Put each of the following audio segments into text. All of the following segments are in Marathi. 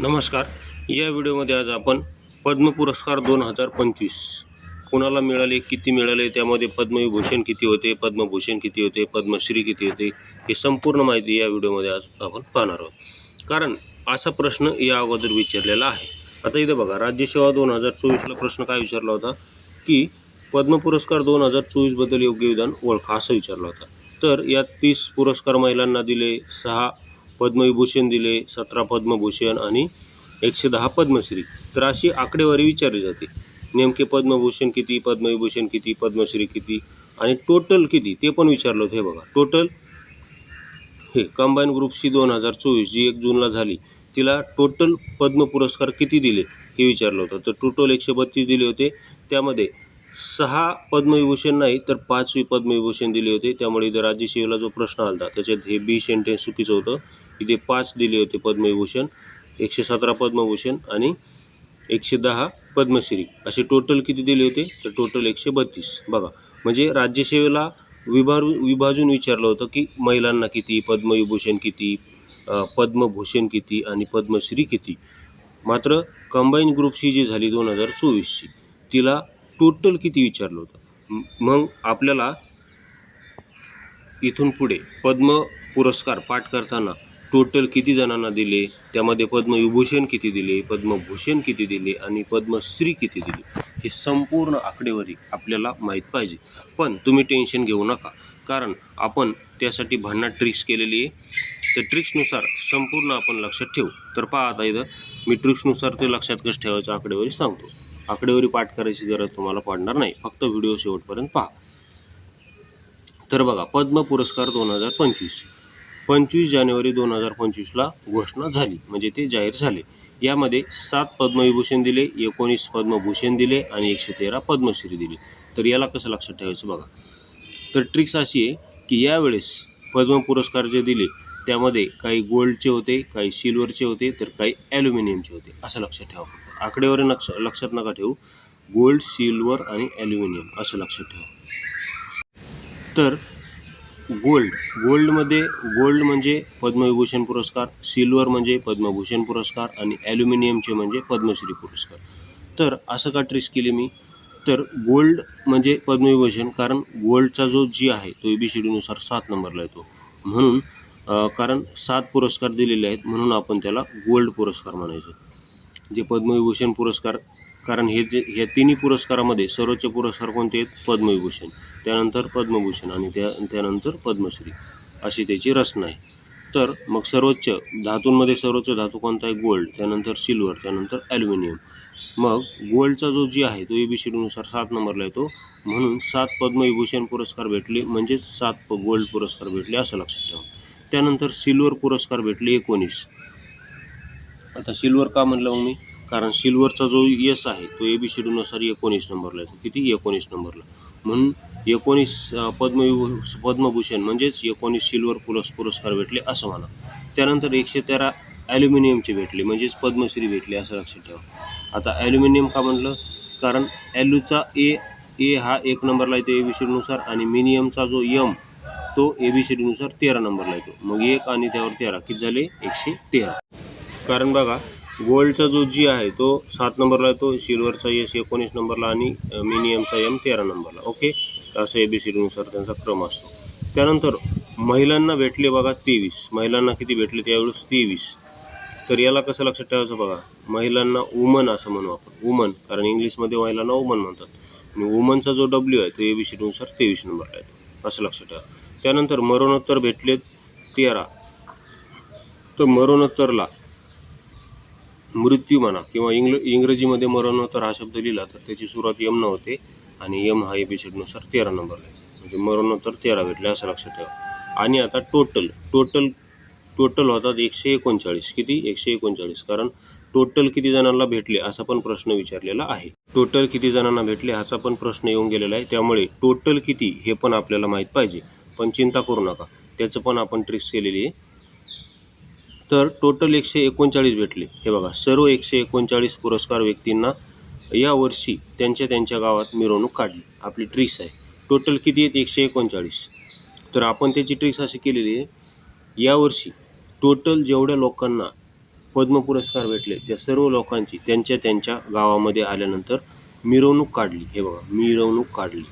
नमस्कार. या व्हिडिओमध्ये आज आपण पद्म पुरस्कार दोन हजार पंचवीस. कोणाला मिळाले किती मिळाले त्यामध्ये पद्मविभूषण किती होते पद्मभूषण किती होते पद्मश्री किती होते हे संपूर्ण माहिती या व्हिडिओमध्ये आज आपण पाहणार आहोत. कारण असा प्रश्न या अगोदर विचारलेला आहे. आता इथं बघा राज्यसेवा दोन हजार चोवीसला प्रश्न काय विचारला होता? की पद्म पुरस्कार दोन हजार चोवीसबद्दल योग्य विधान ओळखा असं विचारला होता. तर यात तीस पुरस्कार महिलांना दिले सहा पद्मविभूषण दिले सतरा पद्मभूषण आणि एकशे दहा पद्मश्री. तर अशी आकडेवारी विचारली जाते. नेमके पद्मभूषण किती पद्मविभूषण किती पद्मश्री किती आणि टोटल किती? ते पण विचारलं होतं. हे बघा टोटल हे कंबाईन ग्रुपशी दोन हजार चोवीस जी एक जूनला झाली तिला टोटल पद्म पुरस्कार किती दिले? हे विचारलं होतं. तर टोटल एकशे बत्तीस दिले होते. त्यामध्ये सहा पद्मविभूषण नाही तर पाचवी पद्मविभूषण दिले होते. त्यामुळे इथं राज्यसेवेला जो प्रश्न आला होता त्याच्यात हे बी सेंटेन्स चुकीचं होतं. इथे पाच दिले होते पद्मविभूषण एकशे सतरा पद्मभूषण आणि एकशे दहा पद्मश्री. असे टोटल किती दिले होते? तर टोटल एकशे बत्तीस. बघा म्हणजे राज्यसेवेला विभारू विभाजून विचारलं होतं की महिलांना किती पद्मविभूषण किती पद्मभूषण किती आणि पद्मश्री किती. मात्र कंबाईन ग्रुपची जी झाली दोन हजार चोवीसची तिला टोटल किती विचारलं होतं? मग आपल्याला इथून पुढे पद्म पुरस्कार पाठ करताना टोटल किती जणांना दिले? त्यामध्ये पद्मविभूषण किती दिले? पद्मभूषण किती दिले? आणि पद्मश्री किती दिली? हे संपूर्ण आकडेवारी आपल्याला माहीत पाहिजे. पण तुम्ही टेन्शन घेऊ नका. कारण आपण त्यासाठी भन्नाट ट्रिक्स केलेली आहे. त्या ट्रिक्सनुसार संपूर्ण आपण लक्षात ठेवू. तर पहा आता इथं. मी ट्रिक्सनुसार ते लक्षात कसं ठेवायचं आकडेवारी सांगतो. आकडेवारी पाठ करायची गरज तुम्हाला पडणार नाही. फक्त व्हिडिओ शेवटपर्यंत पहा. तर बघा पद्म पुरस्कार दोन हजार पंचवीस. पंचवीस जानेवारी दोन हजार पंचवीसला घोषणा झाली. म्हणजे ते जाहीर झाले. यामध्ये सात पद्मविभूषण दिले एकोणीस पद्मभूषण दिले आणि एकशे तेरा पद्मश्री दिली. तर याला कसं लक्षात ठेवायचं बघा. तर ट्रिक्स अशी आहे की यावेळेस पद्म पुरस्कार जे दिले त्यामध्ये काही गोल्डचे होते काही सिल्वरचे होते तर काही ॲल्युमिनियमचे होते. असं लक्षात ठेवा आकडेवारी लक्ष लक्षात नका ठेवू. गोल्ड सिल्वर आणि ॲल्युमिनियम असं लक्षात ठेवा. तर गोल्ड. गोल्डमध्ये गोल्ड म्हणजे पद्मविभूषण पुरस्कार सिल्वर म्हणजे पद्मभूषण पुरस्कार आणि ॲल्युमिनियमचे म्हणजे पद्मश्री पुरस्कार. तर असं का ट्रेस केली मी? तर गोल्ड म्हणजे पद्मविभूषण कारण गोल्डचा जो जी आहे तो ए बी सी डीनुसार सात नंबरला येतो. म्हणून कारण सात पुरस्कार दिलेले आहेत म्हणून आपण त्याला गोल्ड पुरस्कार म्हणायचो. जे पद्मविभूषण पुरस्कार कारण हे जे ह्या तिन्ही पुरस्कारामध्ये सर्वोच्च पुरस्कार कोणते आहेत? पद्मविभूषण. त्यानंतर पद्मभूषण आणि त्या त्यानंतर पद्मश्री अशी त्याची रचना आहे. तर मग सर्वोच्च धातूंमध्ये सर्वोच्च धातू कोणता आहे? गोल्ड त्यानंतर सिल्वर त्यानंतर ॲल्युमिनियम. मग गोल्डचा जो जी आहे तो ए बी सी सात नंबरला येतो. म्हणून सात पद्मविभूषण पुरस्कार भेटले म्हणजेच सात प गोल्ड पुरस्कार भेटले असं लक्षात ठेवा. त्यानंतर सिल्वर पुरस्कार भेटले एकोणीस. आता सिल्वर का म्हणलं मग मी? कारण सिल्वरचा जो यस आहे तो ए बी सी एकोणीस नंबरला येतो. किती? एकोणीस नंबरला. म्हणून एकोणीस पद्मविभू पद्मभूषण म्हणजेच एकोणीस सिल्वर पुरस् पुरस्कार भेटले असं म्हणा. त्यानंतर एकशे तेरा ॲल्युमिनियमचे भेटले म्हणजेच पद्मश्री भेटले असं लक्षात ठेवा. आता ॲल्युमिनियम का म्हटलं? कारण ॲल्यूचा ए ए हा एक नंबरला येतो ए बी सीडीनुसार आणि मिनियमचा जो यम तो ए बी सी तेरा नंबरला येतो. मग एक आणि त्यावर तेरा किती झाले? एकशे तेरा. कारण बघा गोल्डचा जो जी आहे तो सात नंबरला येतो सिल्वरचा यश एकोणीस नंबरला आणि मिनियमचा एम तेरा नंबरला. ओके? असं ए बी सी डीनुसार त्यांचा क्रम असतो. त्यानंतर महिलांना भेटले बघा तेवीस. महिलांना किती भेटले त्यावेळेस तेवीस. तर याला कसं लक्षात ठेवायचं बघा? महिलांना वुमन असं म्हणू आपण. वुमन कारण इंग्लिशमध्ये महिलांना वुमन म्हणतात. आणि वुमनचा जो डब्ल्यू आहे तो ए बी सी डीनुसार तेवीस नंबरला येतो. असं लक्षात ठेवा. त्यानंतर मरणोत्तर भेटलेत तेरा. तर मरणोत्तरला मृत्यू म्हणा किंवा इंग्ल इंग्रजीमध्ये मरणोत्तर हा शब्द लिहिला तर त्याची सुरुवात यम न होते आणि यम हा एपिसोडनुसार तेरा नंबरला आहे. म्हणजे मरणोत्तर तेरा भेटले असं लक्षात ठेवा. आणि आता टोटल टोटल टोटल होतात एकशे एकोणचाळीस. किती? एकशे एकोणचाळीस. कारण टोटल किती जणांना भेटले असा पण प्रश्न विचारलेला आहे. टोटल किती जणांना भेटले असा पण प्रश्न येऊन गेलेला आहे. त्यामुळे टोटल किती हे पण आपल्याला माहीत पाहिजे. पण चिंता करू नका. त्याचं पण आपण ट्रिक्स केलेली आहे. तर टोटल एकशे एकोणचाळीस भेटले. हे बघा सर्व एकशे एकोणचाळीस पुरस्कार व्यक्तींना यावर्षी त्यांच्या त्यांच्या गावात मिरवणूक काढली. आपली ट्रिक्स आहे. टोटल किती आहेत? एकशे एकोणचाळीस. तर आपण त्याची ट्रिक्स अशी केलेली आहे. यावर्षी टोटल जेवढ्या लोकांना पद्म पुरस्कार भेटले त्या सर्व लोकांची त्यांच्या त्यांच्या गावामध्ये आल्यानंतर मिरवणूक काढली. हे बघा मिरवणूक काढली.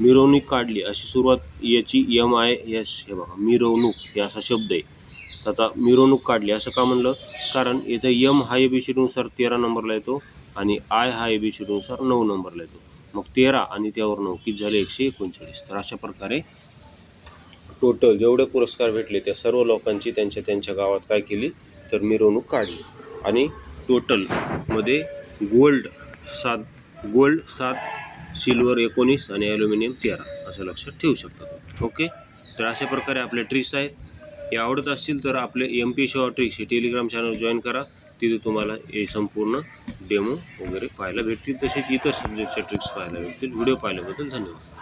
मिरवणूक काढली अशी सुरुवात याची यम आय एस हे बघा मिरवणूक हे असा शब्द आहे. तर आता मिरवणूक काढली असं का म्हणलं? कारण इथं यम हा ए बी नुसार तेरा नंबरला येतो आणि आय हा ए बी नुसार नऊ नंबरला येतो. मग तेरा आणि त्यावर नऊ किती झाले? एकशे एकोणचाळीस. तर अशा प्रकारे टोटल जेवढे पुरस्कार भेटले त्या सर्व लोकांची त्यांच्या त्यांच्या गावात काय केली? तर मिरवणूक काढली. आणि टोटलमध्ये गोल्ड सात गोल्ड सात सिल्वर एकोणीस आणि ॲल्युमिनियम तेरा असं लक्षात ठेवू शकतात ओके तर अशा प्रकारे आपल्या ट्रिक्स आहेत. हे आवडत असतील तर आपले एम पी शॉ ट्रिक्स हे टेलिग्राम चॅनल जॉईन करा. तिथे तुम्हाला हे संपूर्ण डेमो वगैरे पाहायला भेटतील. तसेच इतर सब्जेक्टच्या ट्रिक्स पाहायला भेटतील. व्हिडिओ पाहिल्याबद्दल धन्यवाद.